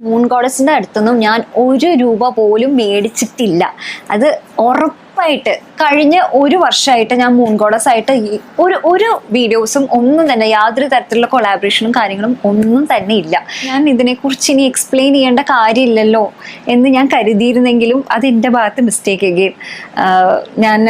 Moon ഗോഡസിന്റെ അടുത്തൊന്നും ഞാൻ ഒരു രൂപ പോലും മേടിച്ചിട്ടില്ല. അത് ഉറപ്പായിട്ട് കഴിഞ്ഞ ഒരു വർഷമായിട്ട് ഞാൻ മൂൺ ഗോഡസ് ആയിട്ട് ഒരു ഒരു വീഡിയോസും ഒന്നും തന്നെ യാതൊരു തരത്തിലുള്ള കൊളാബറേഷനും കാര്യങ്ങളും ഒന്നും തന്നെ ഇല്ല. ഞാൻ ഇതിനെക്കുറിച്ച് ഇനി എക്സ്പ്ലെയിൻ ചെയ്യേണ്ട കാര്യമില്ലല്ലോ എന്ന് ഞാൻ കരുതിയിരുന്നെങ്കിലും അത് എന്റെ ഭാഗത്ത് മിസ്റ്റേക്ക് അഗെയിൻ ഞാൻ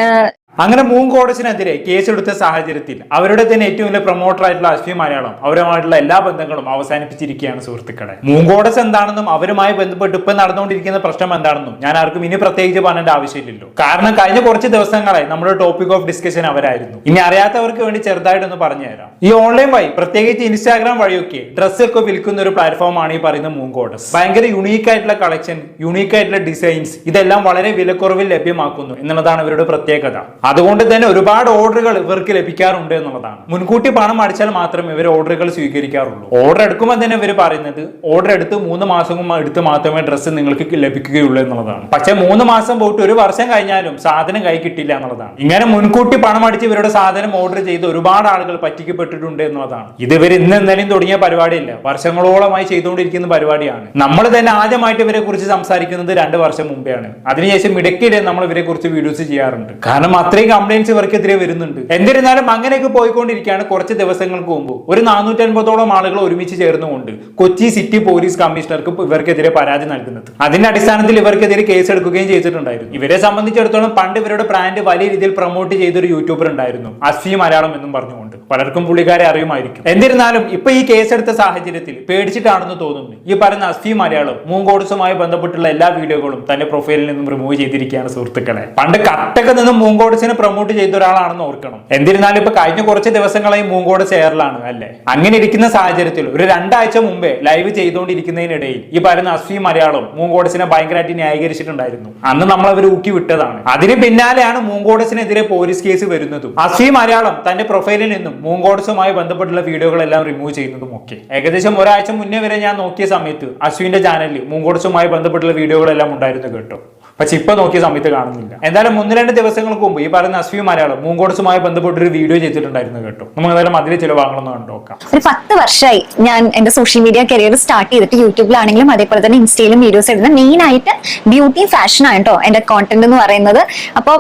അങ്ങനെ മൂൺ കോടസിനെതിരെ കേസെടുത്ത സാഹചര്യത്തിൽ അവരുടെ തന്നെ ഏറ്റവും വലിയ പ്രൊമോട്ടർ ആയിട്ടുള്ള അശ്വി മലയാളം അവരുമായിട്ടുള്ള എല്ലാ ബന്ധങ്ങളും അവസാനിപ്പിച്ചിരിക്കുകയാണ് സുഹൃത്തുക്കളെ. മൂൺ കോടസ് എന്താണെന്നും അവരുമായി ബന്ധപ്പെട്ട് ഇപ്പൊ നടന്നുകൊണ്ടിരിക്കുന്ന പ്രശ്നം എന്താണെന്നും ഞാൻ ആർക്കും ഇനി പ്രത്യേകിച്ച് പറയേണ്ട ആവശ്യമില്ലല്ലോ. കാരണം കഴിഞ്ഞ കുറച്ച് ദിവസങ്ങളായി നമ്മുടെ ടോപ്പിക് ഓഫ് ഡിസ്കഷൻ അവരായിരുന്നു. ഇനി അറിയാത്തവർക്ക് വേണ്ടി ചെറുതായിട്ടൊന്ന് പറഞ്ഞു തരാം. ഈ ഓൺലൈൻ വഴി പ്രത്യേകിച്ച് ഇൻസ്റ്റാഗ്രാം വഴിയൊക്കെ ഡ്രസ്സൊക്കെ വിൽക്കുന്ന ഒരു പ്ലാറ്റ്ഫോമാണ് ഈ പറയുന്ന മൂൺ കോഡസ് ഭയങ്കര യുണീക്ക് ആയിട്ടുള്ള കളക്ഷൻ യുണീക്ക് ആയിട്ടുള്ള ഡിസൈൻസ് ഇതെല്ലാം വളരെ വിലക്കുറവിൽ ലഭ്യമാക്കുന്നു എന്നുള്ളതാണ് ഇവരുടെ പ്രത്യേകത. അതുകൊണ്ട് തന്നെ ഒരുപാട് ഓർഡറുകൾ ഇവർക്ക് ലഭിക്കാറുണ്ട് എന്നുള്ളതാണ്. മുൻകൂട്ടി പണം അടിച്ചാൽ മാത്രമേ ഇവർ ഓർഡറുകൾ സ്വീകരിക്കാറുള്ളൂ. ഓർഡർ എടുക്കുമ്പോൾ തന്നെ ഇവർ പറയുന്നത് ഓർഡർ എടുത്ത് മൂന്ന് മാസം എടുത്ത് മാത്രമേ ഡ്രസ്സ് നിങ്ങൾക്ക് ലഭിക്കുകയുള്ളൂ എന്നുള്ളതാണ്. പക്ഷെ മൂന്ന് മാസം പോയിട്ട് ഒരു വർഷം കഴിഞ്ഞാലും സാധനം കൈ കിട്ടില്ല എന്നുള്ളതാണ്. ഇങ്ങനെ മുൻകൂട്ടി പണം അടിച്ച് ഇവരുടെ സാധനം ഓർഡർ ചെയ്ത് ഒരുപാട് ആളുകൾ പറ്റിക്കപ്പെട്ടിട്ടുണ്ട് എന്നുള്ളതാണ്. ഇത് ഇവർ ഇന്ന് ഇന്നലെയും തുടങ്ങിയ പരിപാടിയല്ല വർഷങ്ങളോളമായി ചെയ്തുകൊണ്ടിരിക്കുന്ന പരിപാടിയാണ്. നമ്മൾ തന്നെ ആദ്യമായിട്ട് ഇവരെ കുറിച്ച് സംസാരിക്കുന്നത് രണ്ട് വർഷം മുമ്പെയാണ്. അതിനുശേഷം ഇടയ്ക്കിടെ നമ്മൾ ഇവരെ കുറിച്ച് വീഡിയോസ് ചെയ്യാറുണ്ട്. കാരണം അത്രയും കംപ്ലൈൻസ് ഇവർക്കെതിരെ വരുന്നുണ്ട്. എന്നിരുന്നാലും അങ്ങനെയൊക്കെ പോയിക്കൊണ്ടിരിക്കുകയാണ് കുറച്ച് ദിവസങ്ങൾക്ക് മുമ്പ്. ഒരു നാനൂറ്റൻപതോളം ആളുകൾ ഒരുമിച്ച് ചേർന്നുകൊണ്ട് കൊച്ചി സിറ്റി പോലീസ് കമ്മീഷണർക്ക് ഇവർക്കെതിരെ പരാതി നൽകുന്നത്. അതിന്റെ അടിസ്ഥാനത്തിൽ ഇവർക്കെതിരെ കേസ് എടുക്കുകയും ചെയ്തിട്ടുണ്ടായിരുന്നു. ഇവരെ സംബന്ധിച്ചിടത്തോളം പണ്ട് ഇവരുടെ ബ്രാൻഡ് വലിയ രീതിയിൽ പ്രൊമോട്ട് ചെയ്തൊരു യൂട്യൂബർ ഉണ്ടായിരുന്നു. അസ്ഫി മലയാളം എന്നും പറഞ്ഞുകൊണ്ട്. പലർക്കും പുള്ളിക്കാരെ അറിയുമായിരിക്കും. എന്നിരുന്നാലും ഇപ്പൊ ഈ കേസെടുത്ത സാഹചര്യത്തിൽ പേടിച്ചിട്ടാണെന്ന് തോന്നുന്നു. ഈ പറയുന്ന അസ്ഫി മലയാളം മൂങ്കോഡ്സുമായി ബന്ധപ്പെട്ടുള്ള എല്ലാ വീഡിയോകളും തന്റെ പ്രൊഫൈലിൽ നിന്നും റിമൂവ് ചെയ്തിരിക്കുകയാണ് സുഹൃത്തുക്കളെ. പണ്ട് കട്ടൊക്കെ നിന്നും മൂങ്കോഡ്സിനെ പ്രൊമോട്ട് ചെയ്ത ഒരാളാണെന്ന് ഓർക്കണം. എന്നിരുന്നാലും ഇപ്പൊ കഴിഞ്ഞ കുറച്ച് ദിവസങ്ങളായി മൂങ്കോഡ്സ് എയറിലാണ് അല്ലേ? അങ്ങനെ ഇരിക്കുന്ന സാഹചര്യത്തിൽ ഒരു രണ്ടാഴ്ച മുമ്പേ ലൈവ് ചെയ്തുകൊണ്ടിരിക്കുന്നതിനിടയിൽ ഈ പറയുന്ന അസ്ഥി മലയാളം മൂങ്കോഡസിനെ ഭയങ്കരമായിട്ട് ന്യായീകരിച്ചിട്ടുണ്ടായിരുന്നു. അന്ന് നമ്മൾ അവർ ഊക്കി വിട്ടതാണ്. അതിന് പിന്നാലെയാണ് മൂങ്കോഡസിനെതിരെ പോലീസ് കേസ് വരുന്നതും. അസ്വി മലയാളം തന്റെ പ്രൊഫൈലിൽ നിന്നും മൂങ്കോഡസുമായി ബന്ധപ്പെട്ടുള്ള വീഡിയോകളെല്ലാം റിമൂവ് ചെയ്യുന്നതും ഒക്കെ. ഏകദേശം ഒരാഴ്ച മുന്നേ വരെ ഞാൻ നോക്കിയ സമയത്ത് അശ്വിന്റെ ചാനലിൽ മൂങ്കോഡസുമായി ബന്ധപ്പെട്ടുള്ള വീഡിയോകളെല്ലാം ഉണ്ടായിരുന്നു കേട്ടോ. പക്ഷെ ഇപ്പൊ നോക്കിയ സമയത്ത് കാണുന്നില്ല. എന്തായാലും ഒന്ന് രണ്ട് ദിവസങ്ങൾക്ക് മുമ്പ് ഈ പറയുന്ന അശ്വി മലയാളം മൂങ്കോട്സുമായി ബന്ധപ്പെട്ട് ഒരു വീഡിയോ ചെയ്തിട്ടുണ്ടായിരുന്നു കേട്ടോ. നമുക്ക് എന്തായാലും അതിൽ ചില കണ്ടോക്കാം ഒരു പത്ത് വർഷമായി ഞാൻ എന്റെ സോഷ്യൽ മീഡിയ കരിയർ സ്റ്റാർട്ട് ചെയ്തിട്ട് യൂട്യൂബിലാണെങ്കിലും അതേപോലെ തന്നെ ഇൻസ്റ്റയിലും വീഡിയോസ് ഇടുന്നത് മെയിൻ ആയിട്ട് ബ്യൂട്ടി ഫാഷൻ ആണ് കേട്ടോ എന്റെ കോണ്ടന്റ് എന്ന് പറയുന്നത്. അപ്പോൾ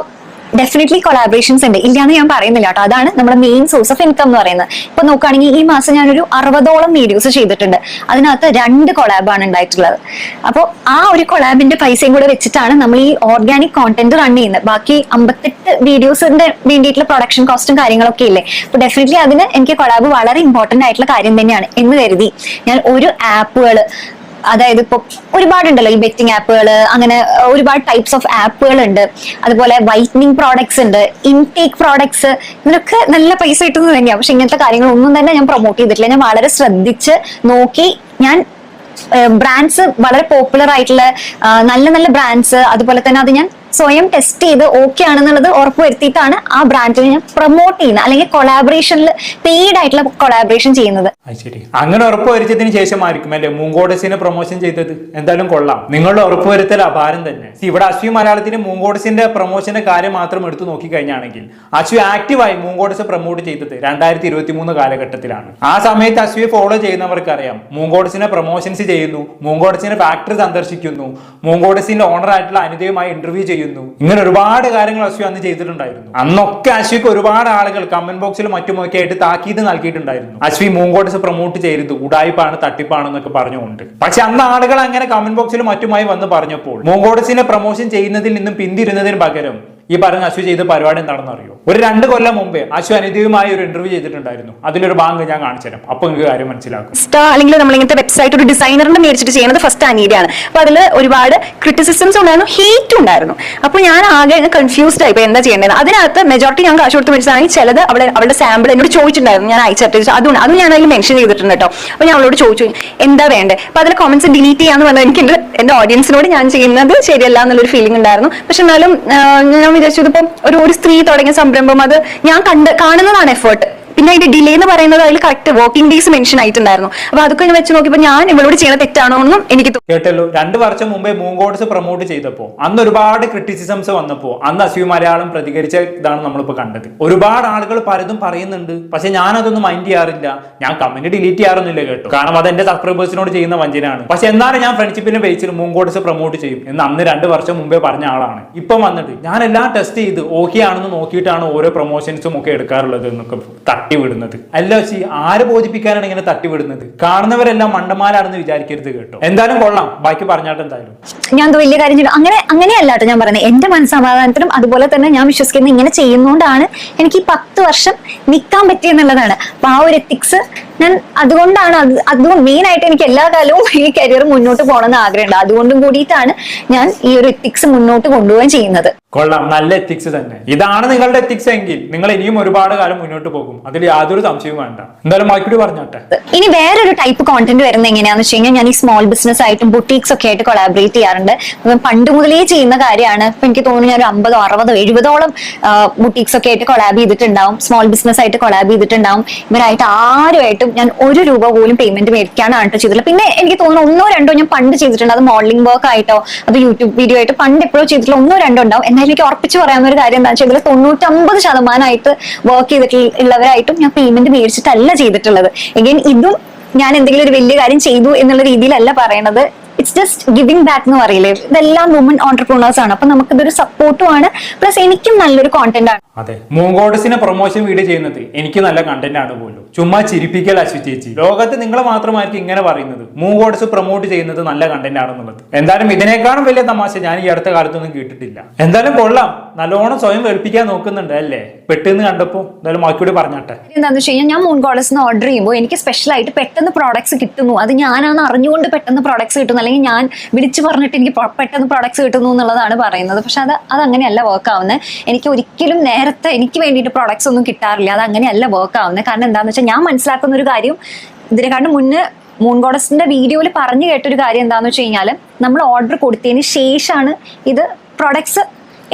ഡെഫിനറ്റ്ലി കൊളാബറേഷൻസ് ഉണ്ട്. ഇല്ലാന്ന് ഞാൻ പറയുന്നില്ല കേട്ടോ. അതാണ് നമ്മുടെ മെയിൻ സോഴ്സ് ഓഫ് ഇൻകം എന്ന് പറയുന്നത്. ഇപ്പൊ നോക്കുകയാണെങ്കിൽ ഈ മാസം ഞാനൊരു അറുപതോളം വീഡിയോസ് ചെയ്തിട്ടുണ്ട്. അതിനകത്ത് രണ്ട് കൊളാബാണ് ഉണ്ടായിട്ടുള്ളത്. അപ്പോൾ ആ ഒരു കൊളാബിന്റെ പൈസയും കൂടെ വെച്ചിട്ടാണ് നമ്മൾ ഈ ഓർഗാനിക് കോണ്ടന്റ് റൺ ചെയ്യുന്നത്. ബാക്കി അമ്പത്തെട്ട് വീഡിയോസിന്റെ വേണ്ടിയിട്ടുള്ള പ്രൊഡക്ഷൻ കോസ്റ്റും കാര്യങ്ങളൊക്കെ ഇല്ലേ? അപ്പൊ ഡെഫിനറ്റ്ലി അതിന് എനിക്ക് കൊളാബ് വളരെ ഇമ്പോർട്ടന്റ് ആയിട്ടുള്ള കാര്യം തന്നെയാണ് എന്ന് കരുതി. ഞാൻ ഒരു ആപ്പുകൾ അതായത് ഇപ്പൊ ഒരുപാടുണ്ടല്ലോ ഈ ബെറ്റിംഗ് ആപ്പുകൾ അങ്ങനെ ഒരുപാട് ടൈപ്സ് ഓഫ് ആപ്പുകൾ ഉണ്ട് അതുപോലെ വൈറ്റനിങ് പ്രോഡക്ട്സ് ഉണ്ട് ഇൻടേക്ക് പ്രോഡക്ട്സ് ഇതിനൊക്കെ നല്ല പൈസ കിട്ടുന്നത് തന്നെയാണ് പക്ഷെ ഇങ്ങനത്തെ കാര്യങ്ങളൊന്നും തന്നെ ഞാൻ പ്രൊമോട്ട് ചെയ്തിട്ടില്ല. ഞാൻ വളരെ ശ്രദ്ധിച്ച് നോക്കി ഞാൻ ബ്രാൻഡ്സ് വളരെ പോപ്പുലർ ആയിട്ടുള്ള നല്ല നല്ല ബ്രാൻഡ്സ് അതുപോലെ തന്നെ അത് ഞാൻ സ്വയം ടെസ്റ്റ് ചെയ്ത് ഓക്കെ ആണെന്നുള്ളത് ഉറപ്പ് വരുത്തിയിട്ടാണ് ആ ബ്രാൻഡിനെ പ്രൊമോട്ട് ചെയ്യുന്നത് അല്ലെങ്കിൽ കൊളാബറേഷനിൽ പെയ്ഡ് ആയിട്ടുള്ള കൊളാബറേഷൻ ചെയ്യുന്നത്. ശരി. അങ്ങനെ ഉറപ്പുവരുത്തിയതിനു ശേഷമായിരിക്കും അല്ലെ? മൂങ്കോഡസിനെ പ്രൊമോഷൻ ചെയ്തത്? എന്തായാലും കൊള്ളാം. നിങ്ങളുടെ ഉറപ്പുവരുത്തൽ അപാരം തന്നെ. ഇവിടെ അശ്വി മലയാളത്തിന് മൂങ്കോഡസിന്റെ പ്രൊമോഷന്റെ കാര്യം മാത്രം എടുത്തു നോക്കി കഴിഞ്ഞാണെങ്കിൽ അശ്വി ആക്റ്റീവായി മൂങ്കോഡസ് പ്രൊമോട്ട് ചെയ്തത് രണ്ടായിരത്തി ഇരുപത്തി മൂന്ന് കാലഘട്ടത്തിലാണ്. ആ സമയത്ത് അശ്വിയെ ഫോളോ ചെയ്യുന്നവർക്കറിയാം. മൂങ്കോഡസിനെ പ്രൊമോഷൻസ് ചെയ്യുന്നു മൂങ്കോഡസിന്റെ ഫാക്ടറി സന്ദർശിക്കുന്നു മൂങ്കോഡസിന്റെ ഓണർ ആയിട്ടുള്ള അനിതയുമായി ഇന്റർവ്യൂ ചെയ്യുന്നു. ഇങ്ങനെ ഒരുപാട് കാര്യങ്ങൾ അശ്വി അന്ന് ചെയ്തിട്ടുണ്ടായിരുന്നു. അന്നൊക്കെ അശ്വിക്ക് ഒരുപാട് ആളുകൾ കമന്റ് ബോക്സിൽ മറ്റുമൊക്കെ ആയിട്ട് താക്കീത് നൽകിയിട്ടുണ്ടായിരുന്നു. അശ്വി മൂങ്കോട്ടസ് പ്രൊമോട്ട് ചെയ്യരുത് ഉടായ്പാണ് തട്ടിപ്പാണ് എന്നൊക്കെ പറഞ്ഞുകൊണ്ട്. പക്ഷെ അന്ന് ആളുകൾ അങ്ങനെ കമന്റ് ബോക്സിൽ മറ്റുമായി വന്ന് പറഞ്ഞപ്പോൾ മൂങ്കോട്ടസിനെ പ്രൊമോഷൻ ചെയ്യുന്നതിൽ നിന്നും പിന്തിരുന്നതിന് പകരം ഈ പറഞ്ഞ അശ്വ ചെയ്ത പരിപാടി എന്താണെന്ന് അറിയോ? ഒരു രണ്ട് കൊല്ലം മുമ്പേ അശ്വ അനിതയുമായി ഒരു ഇന്റർവ്യൂ ചെയ്തിട്ടുണ്ടായിരുന്നു. അതിലൊരു ബാങ്ക് ഞാൻ കാണിച്ചു തരാം. അപ്പൊ നിങ്ങൾക്ക് കാര്യം മനസ്സിലാക്കും. നമ്മളിങ്ങനത്തെ അല്ലെങ്കിൽ നമ്മൾ ഇങ്ങനത്തെ വെബ്സൈറ്റ് ഒരു ഡിസൈനറിന്റെ മേടിച്ചിട്ട് ചെയ്യുന്നത് ഫസ്റ്റ് അനീഡിയാണ് അപ്പൊ അതിൽ ഒരുപാട് ക്രിറ്റിസിസംസ് ഉണ്ടായിരുന്നു ഹേറ്റ് ഉണ്ടായിരുന്നു. അപ്പൊ ഞാൻ ആകെ കൺഫ്യൂസ്ഡ് ആയി. എന്താ ചെയ്യേണ്ടത്? അതിനകത്ത് മെജോറിറ്റി ഞാൻ കാശ് കൊടുത്ത് മേടിച്ചതാണെങ്കിൽ ചിലത് അവളെ അവളുടെ സാമ്പിൾ എന്നോട് ചോദിച്ചിട്ടുണ്ടായിരുന്നു. ഞാൻ അയച്ചിട്ട് അതുകൊണ്ട് അതും ഞാൻ അതിൽ മെൻഷൻ ചെയ്തിട്ടുണ്ട് കേട്ടോ. അപ്പൊ ഞാൻ അവളോട് ചോദിച്ചു എന്താ വേണ്ടത് അപ്പൊ അതിൽ കോമൻസ് ഡിലീറ്റ് ചെയ്യാന്ന് പറഞ്ഞാൽ എനിക്ക് എന്റെ ഓഡിയൻസിനോട് ഞാൻ ചെയ്യുന്നത് ശരിയല്ല എന്നുള്ളൊരു ഫീലിംഗ് ഉണ്ടായിരുന്നു. പക്ഷെ എന്നാലും ഞാൻ വിചാരിച്ചു. ഇതിപ്പം ഒരു ഒരു സ്ത്രീ തുടങ്ങിയ സംരംഭം അത് ഞാൻ കണ്ട് കാണുന്നതാണ് എഫേർട്ട് പിന്നെ അതിന്റെ ഡിലേ എന്ന് പറയുന്നത് അതിൽ കറക്റ്റ് വർക്കിംഗ് ഡേയ്സ് മെൻഷൻ ആയിട്ടുണ്ടായിരുന്നു. അപ്പൊ അതൊക്കെ വെച്ച് നോക്കിയപ്പോൾ ഞാൻ ഇവളോട് ചെയ്യണ തെറ്റാണോ എന്നും എനിക്ക് കേട്ടല്ലോ. രണ്ട് വർഷം മുമ്പേ മൂങ്കോട്സ് പ്രൊമോട്ട് ചെയ്തപ്പോ അന്ന് ഒരുപാട് ക്രിറ്റിസിസംസ് വന്നപ്പോ അന്ന് അശ്വി മലയാളം പ്രതികരിച്ച ഇതാണ് നമ്മളിപ്പോ കണ്ടത്. ഒരുപാട് ആളുകൾ പലതും പറയുന്നുണ്ട്. പക്ഷെ ഞാൻ അതൊന്നും മൈൻഡ് ചെയ്യാറില്ല. ഞാൻ കമന്റ് ഡിലീറ്റ് ചെയ്യാറൊന്നുമില്ല കേട്ടോ. കാരണം അത് എന്റെ സബ്സ്ക്രൈബേഴ്സിനോട് ചെയ്യുന്ന വഞ്ചനയാണ്. പക്ഷെ എന്നാലും ഞാൻ ഫ്രണ്ട്ഷിപ്പിന്റെ ബേസിൽ മൂങ്കോട്സ് പ്രൊമോട്ട് ചെയ്യും. എന്ന് അന്ന് രണ്ട് വർഷം മുമ്പേ പറഞ്ഞ ആളാണ്. ഇപ്പം വന്നിട്ട് ഞാൻ എല്ലാം ടെസ്റ്റ് ചെയ്ത് ഓക്കെ ആണെന്ന് നോക്കിയിട്ടാണ് ഓരോ പ്രൊമോഷൻസും ഒക്കെ എടുക്കാറുള്ളത് എന്നൊക്കെ തട്ടി വിടുന്നത് അല്ല പക്ഷേ ആര് ബോധിപ്പിക്കാനാണ് ഇങ്ങനെ തട്ടിവിടുന്നത്? കാണുന്നവരെല്ലാം മണ്ടന്മാരാണെന്ന് വിചാരിക്കരുത് കേട്ടോ. എന്തായാലും കൊള്ളാം. ബാക്കി പറഞ്ഞാട്ട് എന്തായാലും. ഞാൻ വലിയ കാര്യം ചെയ്തു അങ്ങനെ അങ്ങനെയല്ല കേട്ടോ ഞാൻ പറയുന്നത്. എന്റെ മനസ്സമാധാനത്തിനും അതുപോലെ തന്നെ ഞാൻ വിശ്വസിക്കുന്നത് ഇങ്ങനെ ചെയ്യുന്നതുകൊണ്ടാണ് എനിക്ക് ഈ പത്ത് വർഷം നിൽക്കാൻ പറ്റിയെന്നുള്ളതാണ്. അപ്പൊ ആ ഒരു എത്തിക്സ് ഞാൻ അതുകൊണ്ടാണ് അത് അതുകൊണ്ട് മെയിൻ ആയിട്ട് എനിക്ക് എല്ലാ കാലവും ഈ കരിയർ മുന്നോട്ട് പോകണമെന്ന് ആഗ്രഹമുണ്ട്. അതുകൊണ്ടും കൂടിയിട്ടാണ് ഞാൻ ഈ ഒരു എത്തിക്സ് മുന്നോട്ട് കൊണ്ടുപോകാൻ ചെയ്യുന്നത്. കൊള്ളാം. നല്ല എത്തിക്സ് തന്നെ. ഇതാണ് നിങ്ങളുടെ എത്തിക്സ് എങ്കിൽ നിങ്ങൾ ഇനിയും ഒരുപാട് കാലം മുന്നോട്ട് പോകും. അതിൽ യാതൊരു സംശയവും വേണ്ട. എന്തായാലും ബാക്കി പറഞ്ഞോട്ടെ? ഇനി വേറൊരു ടൈപ്പ് കോണ്ടന്റ് വരുന്നത് എങ്ങനെയാന്ന് വെച്ച് കഴിഞ്ഞാൽ ഞാൻ ഈ സ്മോൾ ബിസിനസ് ആയിട്ടും ബുട്ടീക്സ് ഒക്കെ ആയിട്ട് കൊളാബറേറ്റ് ചെയ്യാറുണ്ട്. പണ്ട് മുതലേ ചെയ്യുന്ന കാര്യമാണ്. ഇപ്പൊ എനിക്ക് തോന്നുന്നു ഞാൻ ഒരു അമ്പതോ അറുപതോ എഴുപതോളം ബുട്ടീക്സ് ഒക്കെ ആയിട്ട് കൊളാബ് ചെയ്തിട്ടുണ്ടാവും. സ്മോൾ ബിസിനസ് ആയിട്ട് കൊളാബ് ചെയ്തിട്ടുണ്ടാവും. ഇവരായിട്ട് ആരുമായിട്ടും ഞാൻ ഒരു രൂപ പോലും പേയ്മെന്റ് മേടിക്കാനാണ് കേട്ടോ ചെയ്തിട്ടുള്ളത്. പിന്നെ എനിക്ക് തോന്നുന്നു ഒന്നോ രണ്ടോ ഞാൻ പണ്ട് ചെയ്തിട്ടുണ്ട്. അത് മോഡലിംഗ് വർക്ക് ആയിട്ടോ അത് യൂട്യൂബ് വീഡിയോ ആയിട്ട് പണ്ട് എപ്പോഴും ചെയ്തിട്ടുള്ള ഒന്നോ രണ്ടോ ഉണ്ടാവും. എന്നാലും എനിക്ക് ഉറപ്പിച്ച് പറയാവുന്ന ഒരു കാര്യം എന്താണെന്ന് വെച്ചാൽ തൊണ്ണൂറ്റമ്പത് ശതമാനമായിട്ട് വർക്ക് ചെയ്തിട്ടുള്ളവരായിട്ടും ഞാൻ പേയ്മെന്റ് മേടിച്ചിട്ടല്ല ചെയ്തിട്ടുള്ളത്. എഗെയിൻ ഇതും ഞാൻ എന്തെങ്കിലും ഒരു വലിയ കാര്യം ചെയ്തു എന്നുള്ള രീതിയിലല്ല പറയണത്. ഇറ്റ്സ് ജസ്റ്റ് ഗിവിംഗ് ബാക്ക് എന്ന് പറയില്ലേ? ഇതെല്ലാം വുമൺ ഓണ്ടർപ്രണേഴ്സ് ആണ്. അപ്പൊ നമുക്ക് ഇതൊരു സപ്പോർട്ടും ആണ്. പ്ലസ് എനിക്കും നല്ലൊരു കോണ്ടന്റ് ആണ്. അതെ. മൂങ്കോഡസിനെ പ്രൊമോഷൻ വീഡിയോ ചെയ്യുന്നത് എനിക്ക് നല്ല കണ്ടന്റ് ആണ് പോലും. ചുമ്മാ ചിരിപ്പിക്കൽ അശ്വി ലോകത്ത് നിങ്ങൾ മാത്രമായിരിക്കും ഇങ്ങനെ പറയുന്നത്. മൂങ്കോഡസ് പ്രൊമോട്ട് ചെയ്യുന്നത് നല്ല കണ്ടന്റ് ആണെന്നുള്ളത്. എന്തായാലും ഇതിനേക്കാളും വലിയ തമാശ ഞാൻ ഈ അടുത്ത കാലത്തൊന്നും കേട്ടിട്ടില്ല. എന്തായാലും കൊള്ളാം. നല്ലോണം സ്വയം വെളുപ്പിക്കാൻ നോക്കുന്നുണ്ട് അല്ലേ? പെട്ടെന്ന് കണ്ടപ്പോ എന്തായാലും മാക്കിയോട് പറഞ്ഞാട്ടെ. എന്താണെന്ന് വെച്ച് കഴിഞ്ഞാൽ ഞാൻ മൂൺ കോളേഴ്സിന് ഓർഡർ ചെയ്യുമ്പോൾ എനിക്ക് സ്പെഷ്യൽ ആയിട്ട് പെട്ടെന്ന് പ്രോഡക്ട്സ് കിട്ടുന്നു. അത് ഞാനാണ് അറിഞ്ഞുകൊണ്ട് പെട്ടെന്ന് പ്രോഡക്ട്സ് കിട്ടുന്നു. അല്ലെങ്കിൽ ഞാൻ വിളിച്ചു പറഞ്ഞിട്ട് എനിക്ക് പെട്ടെന്ന് പ്രോഡക്ട്സ് കിട്ടുന്നു എന്നുള്ളതാണ് പറയുന്നത്. പക്ഷെ അത് അത് അങ്ങനെയല്ല വർക്ക് ആവുന്നത് എനിക്ക് ഒരിക്കലും നേരത്തെ എനിക്ക് വേണ്ടിയിട്ട് പ്രോഡക്ട്സ് ഒന്നും കിട്ടാറില്ല. അത് അങ്ങനെയല്ല വർക്ക് ആവുന്നത് കാരണം എന്താണെന്ന് വെച്ചാൽ ഞാൻ മനസ്സിലാക്കുന്ന ഒരു കാര്യം ഇതിനെക്കാണ്ട് മുന്നേ മൂൺ ഗോഡസിന്റെ വീഡിയോയിൽ പറഞ്ഞു കേട്ടൊരു കാര്യം എന്താണെന്ന് വെച്ച് കഴിഞ്ഞാൽ നമ്മൾ ഓർഡർ കൊടുത്തതിന് ശേഷമാണ് ഇത് പ്രൊഡക്ട്സ്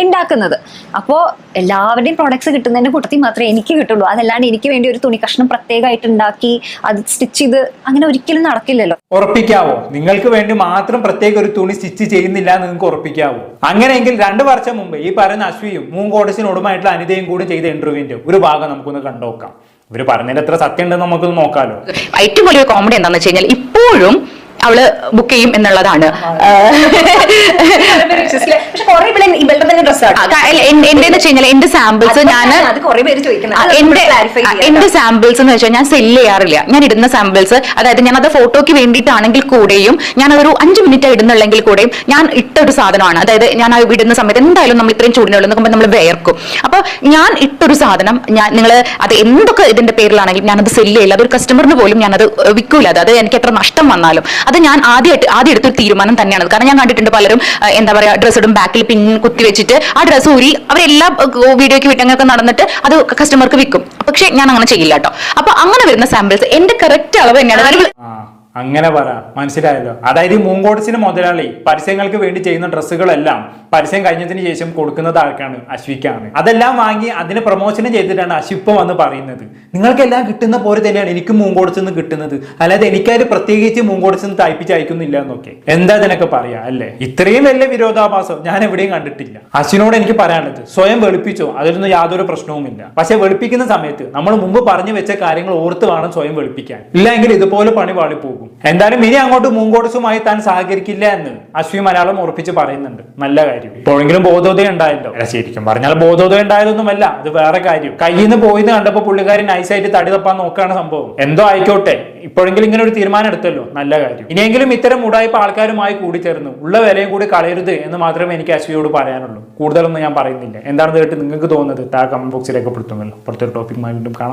ഉണ്ടാക്കുന്നത് അപ്പോൾ എല്ലാവരുടെയും പ്രോഡക്ട്സ് കിട്ടുന്നതിന്റെ കൂട്ടത്തിൽ മാത്രമേ എനിക്ക് കിട്ടുള്ളൂ. അതല്ലാണ്ട് എനിക്ക് വേണ്ടി ഒരു തുണി കഷ്ണം പ്രത്യേകമായിട്ട് ഉണ്ടാക്കി അത് സ്റ്റിച്ച് ചെയ്ത് അങ്ങനെ ഒരിക്കലും നടക്കില്ലല്ലോ. ഉറപ്പിക്കാവോ? നിങ്ങൾക്ക് വേണ്ടി മാത്രം പ്രത്യേക ഒരു തുണി സ്റ്റിച്ച് ചെയ്യുന്നില്ല എന്ന് നിങ്ങൾക്ക് ഉറപ്പിക്കാവോ? അങ്ങനെയെങ്കിൽ രണ്ട് വർഷം മുമ്പ് ഈ പറയുന്ന അശ്വിയും മൂങ്കോഡസിനോടുമായിട്ടുള്ള അനിതയും കൂടി ചെയ്ത ഇന്റർവ്യൂവിന്റെ ഒരു ഭാഗം നമുക്കൊന്ന് കണ്ടുനോക്കാം. ഇവർ പറഞ്ഞതിൽ എത്ര സത്യം ഉണ്ടെന്ന് നമുക്കൊന്ന് നോക്കാമല്ലോ ഏറ്റവും വലിയ കോമഡി എന്താണെന്ന് വെച്ച് കഴിഞ്ഞാൽ ഇപ്പോഴും അവൾ ബുക്ക് ചെയ്യും എന്നുള്ളതാണ്. എന്റെ എന്റെ സാമ്പിൾസ് ഞാൻ എന്റെ സാമ്പിൾസ് എന്ന് വെച്ചാൽ ഞാൻ സെല്ല് ചെയ്യാറില്ല. ഞാൻ ഇടുന്ന സാമ്പിൾസ് അതായത് ഞാൻ അത് ഫോട്ടോയ്ക്ക് വേണ്ടിയിട്ടാണെങ്കിൽ കൂടെയും ഞാൻ അതൊരു അഞ്ച് മിനിറ്റ് ഇടുന്നുള്ളെങ്കിൽ കൂടെയും ഞാൻ ഇട്ട ഒരു സാധനമാണ്. അതായത് ഞാൻ ആ ഇടുന്ന സമയത്ത് എന്തായാലും നമ്മൾ ഇത്രയും ചൂടിനുള്ളൂ നമ്മൾ വേർക്കും. അപ്പൊ ഞാൻ ഇട്ടൊരു സാധനം ഞാൻ നിങ്ങൾ അത് എന്തൊക്കെ ഇതിന്റെ പേരിലാണെങ്കിലും ഞാനത് സെല്ല് ചെയ്യില്ല. അതൊരു കസ്റ്റമറിന് പോലും ഞാനത് വിൽക്കൂല. അതായത് അത് എനിക്ക് എത്ര നഷ്ടം വന്നാലും. അത് ഞാൻ ആദ്യമായിട്ട് ആദ്യം എടുത്തൊരു തീരുമാനം തന്നെയാണ് കാരണം ഞാൻ കണ്ടിട്ടുണ്ട് പലരും എന്താ പറയാ ഡ്രസ്സ് ഇടും ബാക്കിൽ പിൻ കുത്തി വെച്ചിട്ട് ആ ഡ്രസ്സ് ഊരി അവരെല്ലാ വീഡിയോയ്ക്ക് വിട്ടങ്ങൾക്ക് നടന്നിട്ട് അത് കസ്റ്റമർക്ക് വിൽക്കും. പക്ഷെ ഞാൻ അങ്ങനെ ചെയ്യില്ല കേട്ടോ. അപ്പൊ അങ്ങനെ വരുന്ന സാമ്പിൾസ് എന്റെ കറക്റ്റ് അളവ് തന്നെയാണ്. അങ്ങനെ പറ മനസ്സിലായല്ലോ? അതായത് ഈ മൂങ്കോട്ട്സിന് മുതലാളി പരസ്യങ്ങൾക്ക് വേണ്ടി ചെയ്യുന്ന ഡ്രസ്സുകളെല്ലാം പരസ്യം കഴിഞ്ഞതിന് ശേഷം കൊടുക്കുന്നത് ആർക്കാണ്? അശ്വിക്കാണ്. അതെല്ലാം വാങ്ങി അതിന് പ്രൊമോഷനും ചെയ്തിട്ടാണ് അശ്വിപ്പം വന്ന് പറയുന്നത്. നിങ്ങൾക്കെല്ലാം കിട്ടുന്ന പോലെ തന്നെയാണ് എനിക്കും മൂങ്കോട്സ് നിന്ന് കിട്ടുന്നത്. അല്ലാതെ എനിക്കാര് പ്രത്യേകിച്ച് മൂങ്കോട്സ് നിന്ന് തയ്പ്പിച്ച് അയക്കുന്നില്ല എന്നൊക്കെ. എന്താ ഇതിനൊക്കെ പറയാ അല്ലേ? ഇത്രയും വലിയ വിരോധാഭാസം ഞാൻ എവിടെയും കണ്ടിട്ടില്ല. അശ്വിനോട് എനിക്ക് പറയാനുള്ളത് സ്വയം വെളുപ്പിച്ചോ അതിലൊന്നും യാതൊരു പ്രശ്നവുമില്ല. പക്ഷെ വെളുപ്പിക്കുന്ന സമയത്ത് നമ്മൾ മുമ്പ് പറഞ്ഞു വെച്ച കാര്യങ്ങൾ ഓർത്ത് വേണം സ്വയം വെളുപ്പിക്കാൻ. ഇല്ലെങ്കിൽ ഇതുപോലെ പണി പാളിപ്പോകും എന്തായാലും ഇനി അങ്ങോട്ട് മൂങ്കോട്സുമായി താൻ സഹകരിക്കില്ല എന്ന് അശ്വി മലയാളം ഉറപ്പിച്ച് പറയുന്നുണ്ട്. നല്ല കാര്യം. ഇപ്പോഴെങ്കിലും ബോധോദയം ഉണ്ടായല്ലോ. ശരിക്കും പറഞ്ഞാൽ ബോധോദയം ഉണ്ടായതൊന്നുമല്ല അത് വേറെ കാര്യം. കയ്യിൽ നിന്ന് പോയിന്ന് കണ്ടപ്പോ പുള്ളിക്കാരി നൈസായിട്ട് തടി തപ്പാൻ നോക്കുകയാണ് സംഭവം. എന്തോ ആയിക്കോട്ടെ ഇപ്പോഴെങ്കിലും ഇങ്ങനെ ഒരു തീരുമാനം എടുത്തല്ലോ. നല്ല കാര്യം. ഇനിയെങ്കിലും ഇത്തരം ഉടായ്പ ആൾക്കാരുമായി കൂടിച്ചേർന്ന് ഉള്ള വിലയും കൂടി കളയരുത് എന്ന് മാത്രമേ എനിക്ക് അശ്വിയോട് പറയാനുള്ളൂ. കൂടുതലൊന്നും ഞാൻ പറയുന്നില്ല. എന്താണെന്ന് കേട്ട് നിങ്ങൾക്ക് തോന്നുന്നത്? താ കമന്റ് ബോക്സിൽ രേഖപ്പെടുത്തുമല്ലോ പുറത്തൊരു ടോപ്പിക്കുമായി വീണ്ടും കാണാം.